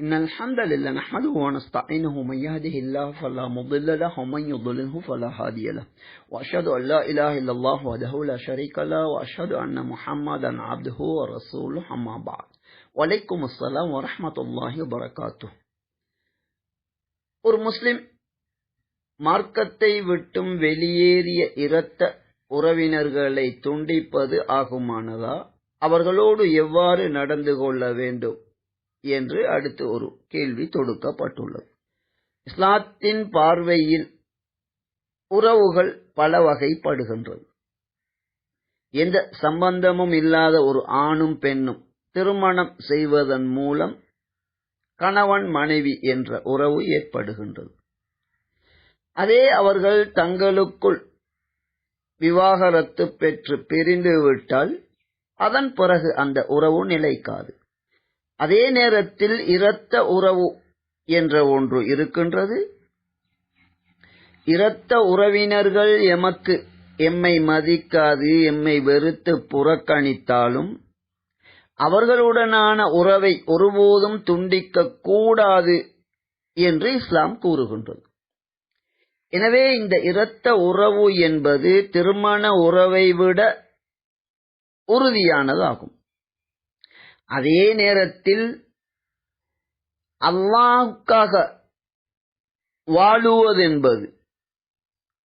إن الحمد لله نحمده ونستعينه من يهده الله فلا مضل له ومن يضلله فلا هادي له وأشهد أن لا إله إلا الله وحده لا شريك له وأشهد أن محمدا عبده ورسوله أما بعد وعليكم السلام ورحمة الله وبركاته ஒரு முஸ்லிம் மார்க்கத்தை விட்டும் வெளியேறிய இரத்த உறவினர்களை துண்டிப்பது ஆகுமானதா அவர்களோடு எவ்வாறு நடந்து கொள்ள வேண்டும் என்று அடுத்து ஒரு கேள்வி தொடுக்கப்பட்டுள்ளது. இஸ்லாத்தின் பார்வையில் உறவுகள் பல வகைப்படுகின்றது. எந்த சம்பந்தமும் இல்லாத ஒரு ஆணும் பெண்ணும் திருமணம் செய்வதன் மூலம் கணவன் மனைவி என்ற உறவு ஏற்படுகின்றது. அதே அவர்கள் தங்களுக்குள் விவாகரத்து பெற்று பிரிந்து விட்டால் அதன் பிறகு அந்த உறவு நிலைக்காது. அதே நேரத்தில் இரத்த உறவு என்ற ஒன்று இருக்கின்றது. இரத்த உறவினர்கள் எமக்கு எம்மை மதிக்காது எம்மை வெறுத்து புறக்கணித்தாலும் அவர்களுடனான உறவை ஒருபோதும் துண்டிக்க கூடாது என்று இஸ்லாம் கூறுகின்றது. எனவே இந்த இரத்த உறவு என்பது திருமண உறவை விட உறுதியானதாகும். அதே நேரத்தில் அல்லாஹுக்காக வாழுவதென்பது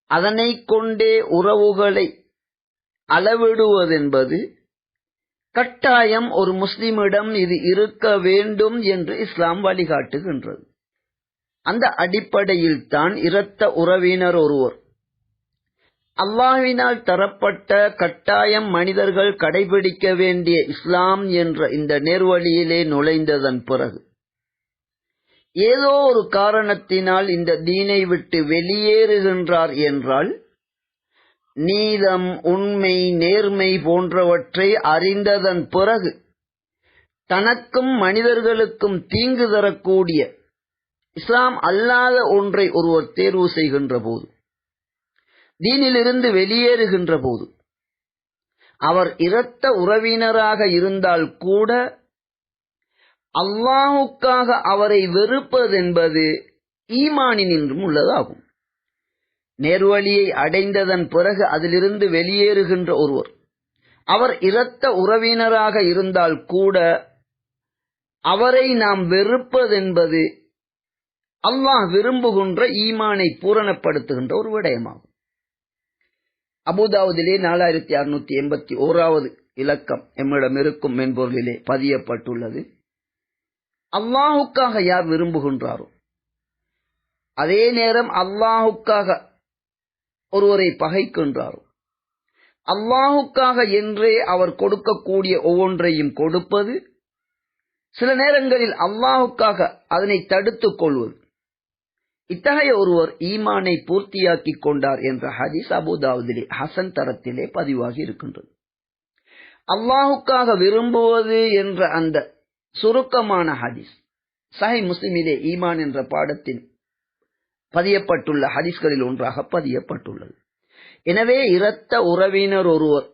அதனை கொண்டே உறவுகளை அளவிடுவதென்பது கட்டாயம் ஒரு முஸ்லிமிடம் இது இருக்க வேண்டும் என்று இஸ்லாம் வழிகாட்டுகின்றது. அந்த அடிப்படையில் தான் இரத்த உறவினர் ஒருவர் அல்லாஹினால் தரப்பட்ட கட்டாயம் மனிதர்கள் கடைபிடிக்க வேண்டிய இஸ்லாம் என்ற இந்த நேர்வழியிலே நுழைந்ததன் பிறகு ஏதோ ஒரு காரணத்தினால் இந்த தீனை விட்டு வெளியேறுகின்றார் என்றால் நீதம் உண்மை நேர்மை போன்றவற்றை அறிந்ததன் பிறகு தனக்கும் மனிதர்களுக்கும் தீங்கு தரக்கூடிய இஸ்லாம் அல்லாத ஒன்றை ஒருவர் தேர்வு செய்கின்ற போது தீனிலிருந்து வெளியேறுகின்ற போது அவர் இரத்த உறவினராக இருந்தால் கூட அல்லாஹுக்காக அவரை வெறுப்பதென்பது ஈமானினின்றும் உள்ளதாகும். நேர்வழியை அடைந்ததன் பிறகு அதிலிருந்து வெளியேறுகின்ற ஒருவர் அவர் இரத்த உறவினராக இருந்தால் கூட அவரை நாம் வெறுப்பதென்பது அல்லாஹ் விரும்புகின்ற ஈமானை பூரணப்படுத்துகின்ற ஒரு விடயமாகும். அபுதாவுதிலே நாலாயிரத்தி அறுநூத்தி எண்பத்தி ஓராவது இலக்கம் எம்மிடம் இருக்கும் மென்பொருளிலே பதியப்பட்டுள்ளது. அல்லாஹுக்காக யார் விரும்புகின்றாரோ அதே நேரம் அல்லாஹுக்காக ஒருவரை பகைக்கின்றாரோ அல்லாஹுக்காக என்றே அவர் கொடுக்கக்கூடிய ஒவ்வொன்றையும் கொடுப்பது சில நேரங்களில் அல்லாஹுக்காக அதனை தடுத்துக் கொள்வது. இத்தகைய ஒருவர் ஈமானை பூர்த்தியாக்கி கொண்டார் என்ற ஹதீஸ் அபுதாவுதிலே ஹசன் தரத்திலே பதிவாகி இருக்கின்றது. அல்லாஹுக்காக விரும்புவது என்ற அந்த சுருக்கமான ஹதீஸ் சஹை முஸ்லிமிலே ஈமான் என்ற பாடத்தின் பதியப்பட்டுள்ள ஹதீஸ்களில் ஒன்றாக பதியப்பட்டுள்ளது. எனவே இரத்த உறவினர் ஒருவர்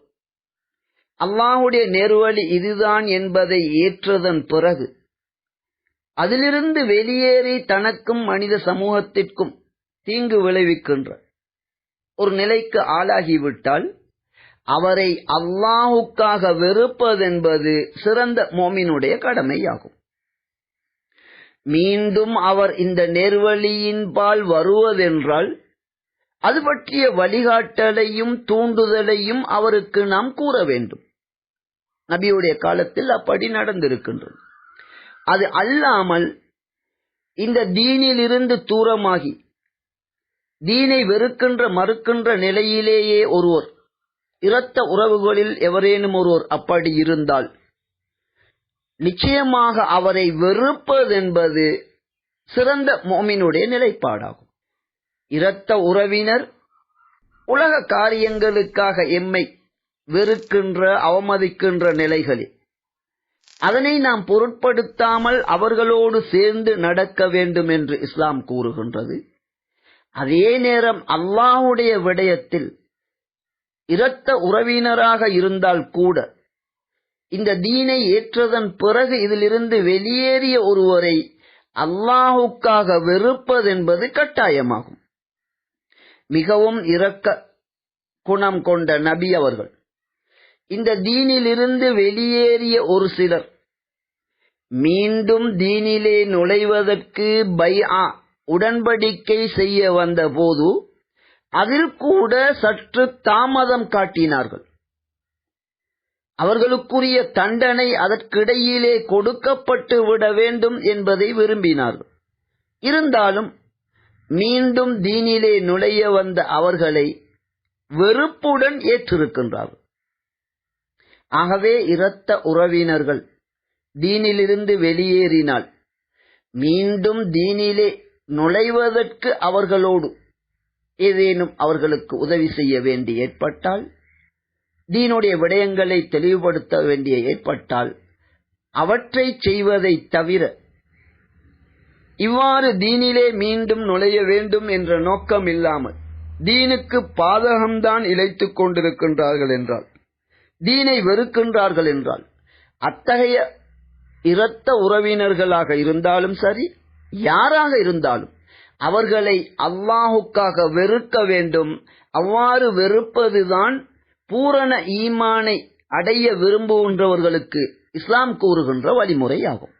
அல்லாஹுடைய நேர்வழி இதுதான் என்பதை ஏற்றதன் பிறகு அதிலிருந்து வெளியேறி தனக்கும் மனித சமூகத்திற்கும் தீங்கு விளைவிக்கின்ற ஒரு நிலைக்கு ஆளாகிவிட்டால் அவரை அல்லாஹுக்காக வெறுப்பதென்பது சிறந்த மோமினுடைய கடமையாகும். மீண்டும் அவர் இந்த நேர்வழியின் பால் வருவதென்றால் அது பற்றிய வழிகாட்டலையும் தூண்டுதலையும் அவருக்கு நாம் கூற வேண்டும். நபியுடைய காலத்தில் அப்படி நடந்திருக்கின்றது. அது அல்லாமல் இந்த தீனிலிருந்து தூரமாகி தீனை வெறுக்கின்ற மறுக்கின்ற நிலையிலேயே ஒருவர் இரத்த உறவுகளில் எவரேனும் ஒருவர் அப்படி இருந்தால் நிச்சயமாக அவரை வெறுப்பதென்பது சிறந்த மோமினுடைய நிலைப்பாடாகும். இரத்த உறவினர் உலக காரியங்களுக்காக எம்மை வெறுக்கின்ற அவமதிக்கின்ற நிலைகளில் அதனை நாம் பொருட்படுத்தாமல் அவர்களோடு சேர்ந்து நடக்க வேண்டும் என்று இஸ்லாம் கூறுகின்றது. அதே நேரம் அல்லாஹுடைய விடயத்தில் இரத்த உறவினராக இருந்தால் கூட இந்த தீனை ஏற்றதன் பிறகு இதிலிருந்து வெளியேறிய ஒருவரை அல்லாஹுக்காக வெறுப்பதென்பது கட்டாயமாகும். மிகவும் இரக்க குணம் கொண்ட நபி அவர்கள் இந்த தீனிலிருந்து வெளியேறிய ஒரு சிலர். மீண்டும் தீனிலே நுழைவதற்கு பைஆ உடன்படிக்கை செய்ய வந்த போது அதில் கூட சற்று தாமதம் காட்டினார்கள். அவர்களுக்குரிய தண்டனை அதற்கிடையிலே கொடுக்கப்பட்டு விட வேண்டும் என்பதை விரும்பினார்கள். இருந்தாலும் மீண்டும் தீனிலே நுழைய வந்த அவர்களை வெறுப்புடன் ஏற்றிருக்கின்றார்கள். ஆகவே இரத்த உறவினர்கள் தீனிலிருந்து வெளியேறினால் மீண்டும் தீனிலே நுழைவதற்கு அவர்களோடு ஏதேனும் அவர்களுக்கு உதவி செய்ய வேண்டி ஏற்பட்டால் தீனுடைய விடயங்களை தெளிவுபடுத்த வேண்டிய ஏற்பட்டால் அவற்றை செய்வதை தவிர இவ்வாறு தீனிலே மீண்டும் நுழைய வேண்டும் என்ற நோக்கம் இல்லாமல் தீனுக்கு பாதகம்தான் இழைத்துக் கொண்டிருக்கின்றார்கள் என்றால் தீனை வெறுக்கின்றார்கள் என்றால் அத்தகைய இரத்த உறவினர்களாக இருந்தாலும் சரி யாராக இருந்தாலும் அவர்களை அல்லாஹுக்காக வெறுக்க வேண்டும். அவ்வாறு வெறுப்பதுதான் பூரண ஈமானை அடைய விரும்புகின்றவர்களுக்கு இஸ்லாம் கூறுகின்ற வழிமுறையாகும்.